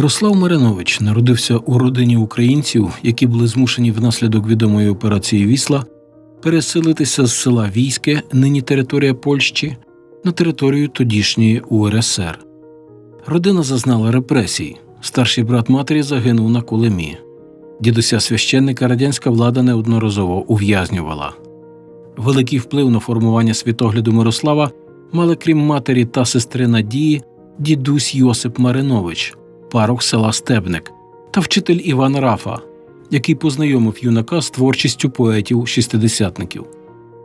Мирослав Маринович народився у родині українців, які були змушені внаслідок відомої операції Вісла переселитися з села Війське, нині територія Польщі, на територію тодішньої УРСР. Родина зазнала репресій. Старший брат матері загинув на Кулемі. Дідуся священника радянська влада неодноразово ув'язнювала. Великий вплив на формування світогляду Мирослава мали крім матері та сестри Надії, дідусь Йосип Маринович, парох села Стебник, та вчитель Іван Рафа, який познайомив юнака з творчістю поетів-шістидесятників.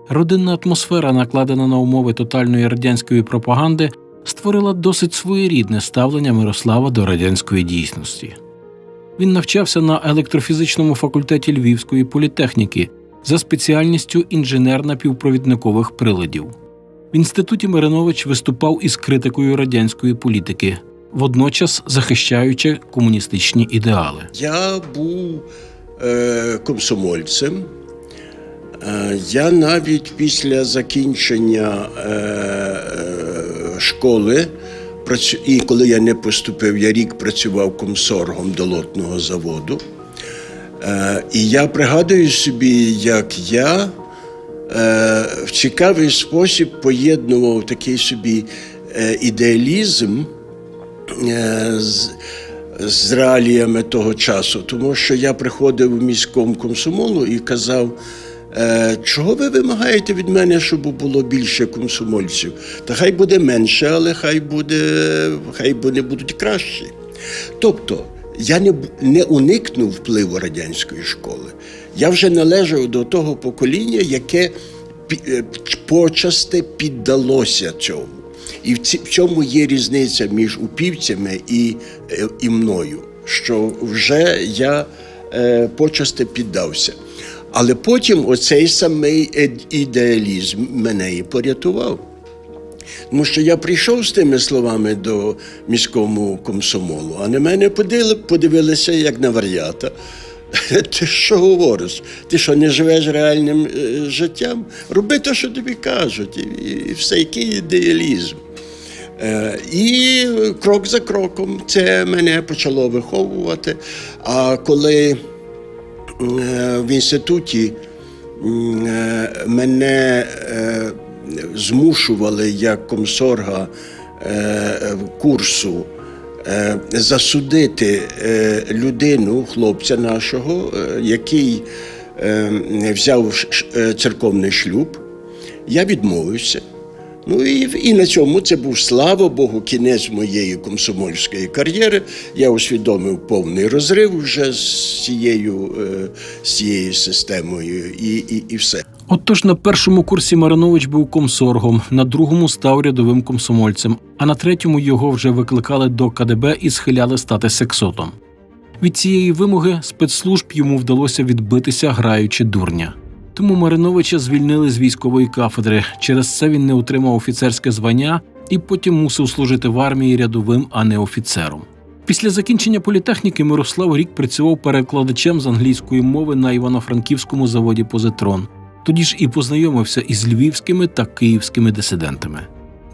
Родинна атмосфера, накладена на умови тотальної радянської пропаганди, створила досить своєрідне ставлення Мирослава до радянської дійсності. Він навчався на електрофізичному факультеті Львівської політехніки за спеціальністю інженер напівпровідникових приладів. В інституті Маринович виступав із критикою радянської політики, водночас захищаючи комуністичні ідеали. Я був е, комсомольцем. Е, я навіть після закінчення е, е, школи, і коли я не поступив, я рік працював комсоргом долотного заводу. Е, і я пригадую собі, як я е, в цікавий спосіб поєднував такий собі ідеалізм з, з реаліями того часу, тому що я приходив в міському комсомолу і казав. «Е, Чого ви вимагаєте від мене, щоб було більше комсомольців? Та хай буде менше, але хай буде, хай вони будуть кращі. Тобто я не, не уникнув впливу радянської школи. Я вже належав до того покоління, яке е, почасти піддалося цьому. І в, цьому є різниця між упівцями і, е, і мною, що вже я е, почасти піддався. Але потім оцей самий ідеалізм мене і порятував. Тому що я прийшов з тими словами до міського комсомолу, а на мене подивилися як на вар'ята. Ти що говориш? Ти що не живеш реальним е, життям? Роби те, що тобі кажуть, і все, який ідеалізм. Е, І крок за кроком це мене почало виховувати. А коли е, в інституті е, мене змушували як комсорга курсу засудити людину, хлопця нашого, який взяв церковний шлюб, я відмовився. Ну і, і на цьому це був, слава Богу, кінець моєї комсомольської кар'єри. Я усвідомив повний розрив вже з цією, е, з цією системою, і, і, і все. Отож на першому курсі Маринович був комсоргом, на другому став рядовим комсомольцем, а на третьому його вже викликали до КДБ і схиляли стати сексотом. Від цієї вимоги спецслужб йому вдалося відбитися, граючи дурня. Тому Мариновича звільнили з військової кафедри. Через це він не отримав офіцерське звання і потім мусив служити в армії рядовим, а не офіцером. Після закінчення політехніки Мирослав рік працював перекладачем з англійської мови на Івано-Франківському заводі Позитрон. Тоді ж і познайомився із львівськими та київськими дисидентами.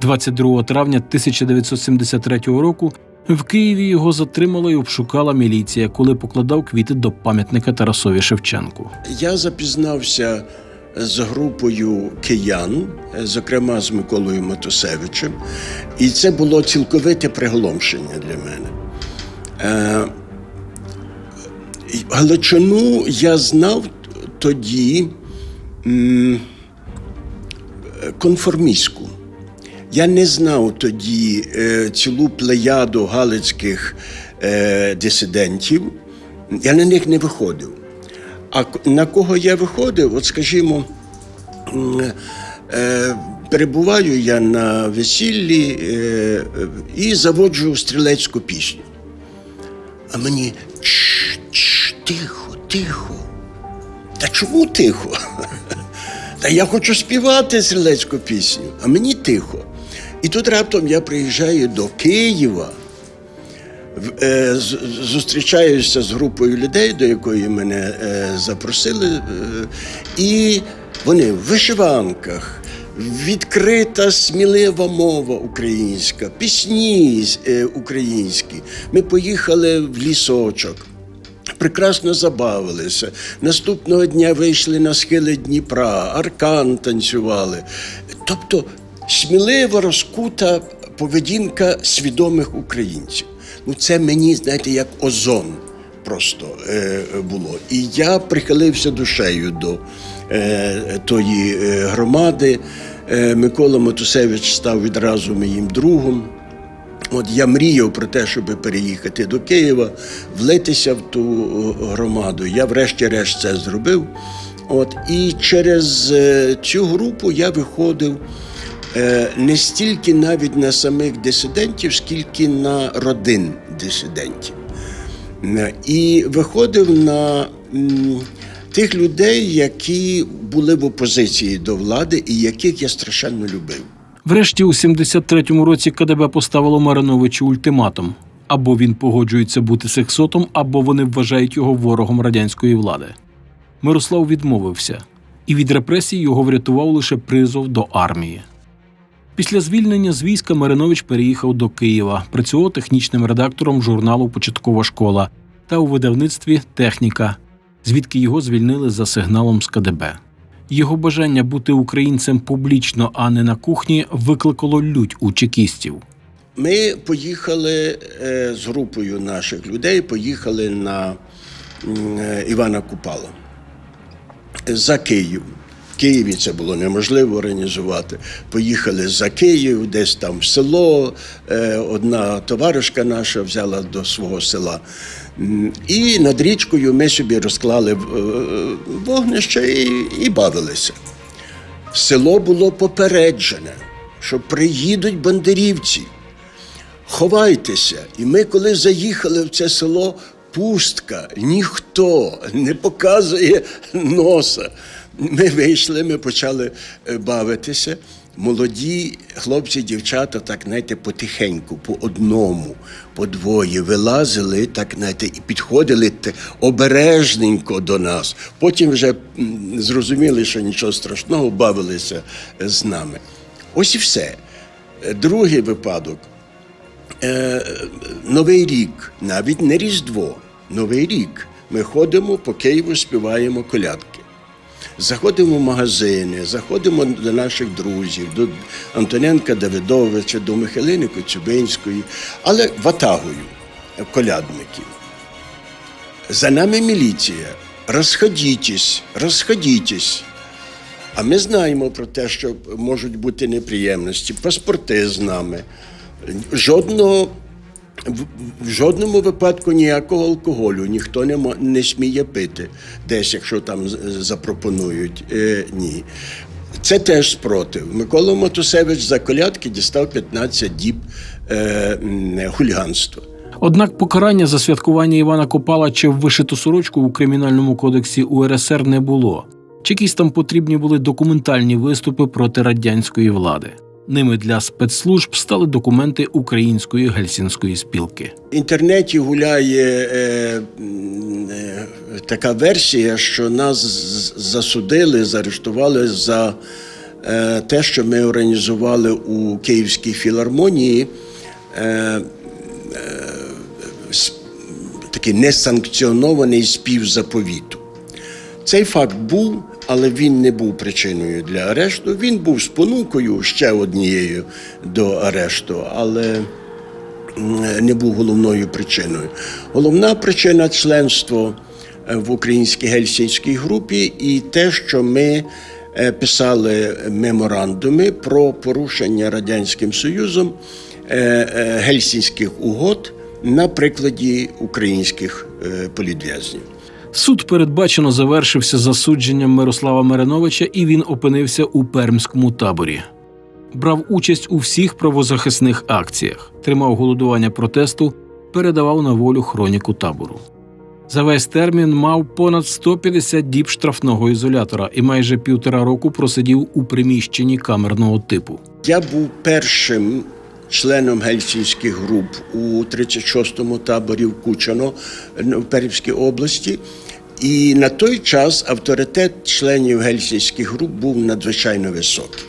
22 травня 1973 року в Києві його затримала і обшукала міліція, коли покладав квіти до пам'ятника Тарасові Шевченку. Я запізнався з групою киян, зокрема з Миколою Матусевичем, і це було цілковите приголомшення для мене. Е, Галичину я знав тоді конформістську. Я не знав тоді е, цілу плеяду галицьких е, дисидентів, я на них не виходив. А на кого я виходив? От скажімо, е, перебуваю я на весіллі і заводжу стрілецьку пісню. А мені «Чш, чш, тихо, тихо. Та чому тихо? Та я хочу співати стрілецьку пісню, а мені тихо. І тут раптом я приїжджаю до Києва, е, зустрічаюся з групою людей, до якої мене е, запросили, е, і вони в вишиванках, відкрита, смілива мова українська, пісні українські. Ми поїхали в лісочок. Прекрасно забавилися. Наступного дня вийшли на схили Дніпра, аркан танцювали. Тобто смілива розкута поведінка свідомих українців. Ну, це мені, знаєте, як озон просто е, було. І я прихилився душею до е, тої е, громади. Е, Микола Матусевич став відразу моїм другом. От я мріяв про те, щоб переїхати до Києва, влитися в ту е, громаду. Я врешті-решт це зробив. От, і через е, цю групу я виходив не стільки навіть на самих дисидентів, скільки на родин дисидентів. Е, І виходив на тих людей, які були в опозиції до влади і яких я страшенно любив. Врешті, у 73-му році КДБ поставило Мариновичу ультиматум: або він погоджується бути сексотом, або вони вважають його ворогом радянської влади. Мирослав відмовився, і від репресій його врятував лише призов до армії. Після звільнення з війська Маринович переїхав до Києва, працював технічним редактором журналу Початкова школа та у видавництві Техніка, звідки його звільнили за сигналом з КДБ. Його бажання бути українцем публічно, а не на кухні, викликало лють у чекістів. Ми поїхали е, з групою наших людей, поїхали на е, Івана Купала за Київ. Києві це було неможливо організувати. Поїхали за Київ, десь там в село. Е, Одна товаришка наша взяла до свого села. І над річкою ми собі розклали е, вогнище і, і бавилися. Село було попереджене, що приїдуть бандерівці. Ховайтеся. І ми, коли заїхали в це село, пустка, ніхто не показує носа. Ми вийшли, ми почали е, бавитися. Молоді хлопці, дівчата, так знаєте, потихеньку, по одному, по двоє вилазили, так знаєте, і підходили обережненько до нас. Потім вже зрозуміли, що нічого страшного, бавилися е, з нами. Ось і все. Е, Другий випадок. Новий рік, навіть не Різдво, Новий рік. Ми ходимо по Києву, співаємо колядки. Заходимо в магазини, заходимо до наших друзів, до Антоненка Давидовича, до Михайлини Коцюбинської, але ватагою колядників. За нами міліція. Розходітесь, розходітесь. А ми знаємо про те, що можуть бути неприємності, паспорти з нами. Жодного, в, в жодному випадку ніякого алкоголю ніхто не, мо- не сміє пити, десь, якщо там запропонують. Е, ні. Це теж спротив. Микола Матусевич за колядки дістав 15 діб е, хуліганства. Однак покарання за святкування Івана Копала чи вишиту сорочку у кримінальному кодексі УРСР не було. Чекістам потрібні були документальні виступи проти радянської влади. Ними для спецслужб стали документи Української гельсінської спілки. В інтернеті гуляє е, е, така версія, що нас засудили, заарештували за е, те, що ми організували у Київській філармонії е, е, такий несанкціонований спів заповіту. Цей факт був, але він не був причиною для арешту. Він був спонукою ще однією до арешту, але не був головною причиною. Головна причина членство е, в українській гельсінській групі і те, що ми е, писали меморандуми про порушення Радянським Союзом е, гельсінських угод на прикладі українських політв'язнів. Суд передбачено завершився засудженням Мирослава Мариновича, і він опинився у пермському таборі. Брав участь у всіх правозахисних акціях, тримав голодування протесту, передавав на волю хроніку табору. За весь термін мав понад 150 діб штрафного ізолятора і майже півтора року просидів у приміщенні камерного типу. Я був першим членом гельсінських груп у 36-му таборі в Кучано ну, в Перівській області. І на той час авторитет членів гельсінських груп був надзвичайно високий.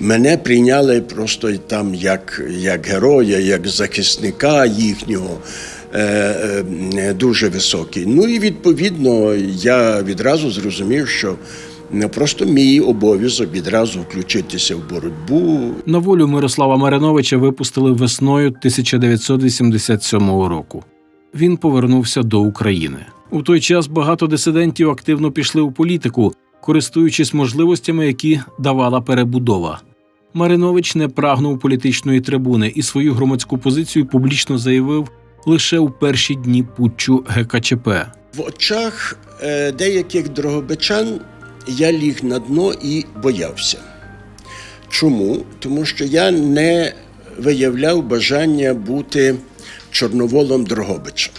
мене прийняли просто там як, як героя, як захисника їхнього. е, е, Дуже високий. Ну і відповідно я відразу зрозумів, що просто мій обов'язок відразу включитися в боротьбу, На волю Мирослава Мариновича випустили весною 1987 року. Він повернувся до України. У той час багато дисидентів активно пішли у політику, користуючись можливостями, які давала перебудова. Маринович не прагнув політичної трибуни і свою громадську позицію публічно заявив лише у перші дні путчу ГКЧП. В очах е, деяких дрогобичан я ліг на дно і боявся. Чому? Тому що я не виявляв бажання бути чорноволом Дрогобича.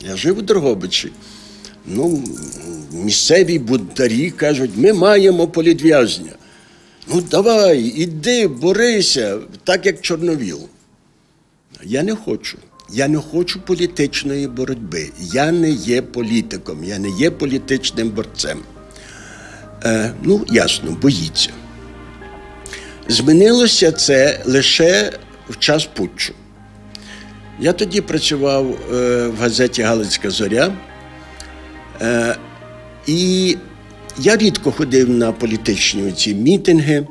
Я жив у Дрогобичі. Ну, місцеві буддарі кажуть, ми маємо політв'язня. Ну, давай, іди, борися, так як Чорновіл. Я не хочу. Я не хочу політичної боротьби. Я не є політиком, я не є політичним борцем. Е, ну, ясно, боїться. Змінилося це лише в час путчу. Я тоді працював е, в газеті Галицька Зоря. Е, і я рідко ходив на політичні ці мітинги.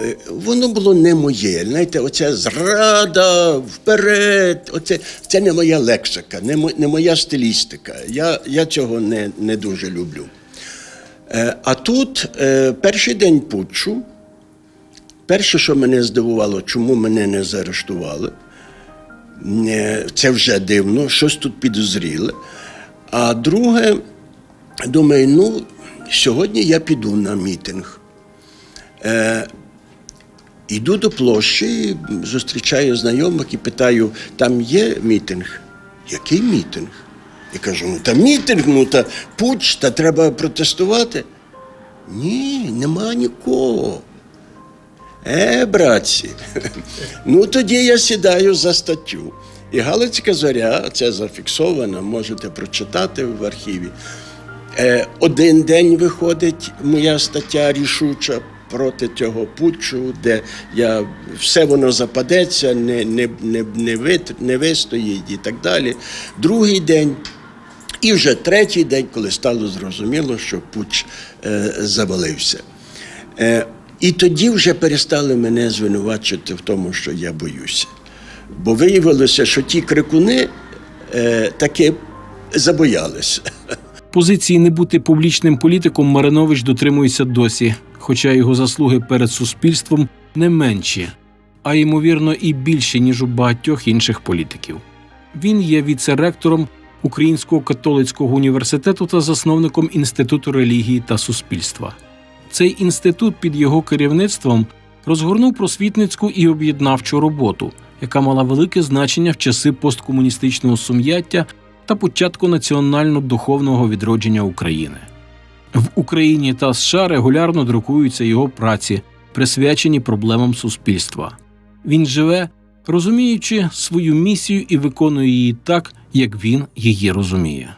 Е, Воно було не моє. Знаєте, оця зрада вперед. Оце, це не моя лексика, не, моя стилістика. Я, я цього не, не дуже люблю. Е, А тут е, перший день путчу, перше, що мене здивувало, чому мене не заарештували, е, це вже дивно, щось тут підозріле. А друге, думаю, ну, сьогодні я піду на мітинг. Йду до площі, зустрічаю знайомих і питаю, там є мітинг? Який мітинг? Я кажу, ну та мітинг, ну та пуч, та треба протестувати. Ні, нема нікого. Е, братці, ну тоді я сідаю за статтю. І Галицька зоря, це зафіксовано, можете прочитати в архіві. Е, один день виходить моя стаття рішуча проти цього путчу, де я все воно западеться, не, не, не, не, вит, не вистоїть і так далі. Другий день. І вже третій день, коли стало зрозуміло, що путч е, завалився. Е, і тоді вже перестали мене звинувачувати в тому, що я боюся. Бо виявилося, що ті крикуни е, таки забоялися. Позиції не бути публічним політиком Маринович дотримується досі, хоча його заслуги перед суспільством не менші, а ймовірно і більші, ніж у багатьох інших політиків. Він є віце-ректором Українського католицького університету та засновником Інституту релігії та суспільства. Цей інститут під його керівництвом розгорнув просвітницьку і об'єднавчу роботу, яка мала велике значення в часи посткомуністичного сум'яття та початку національно-духовного відродження України. В Україні та США регулярно друкуються його праці, присвячені проблемам суспільства. Він живе, розуміючи свою місію і виконує її так, як він її розуміє.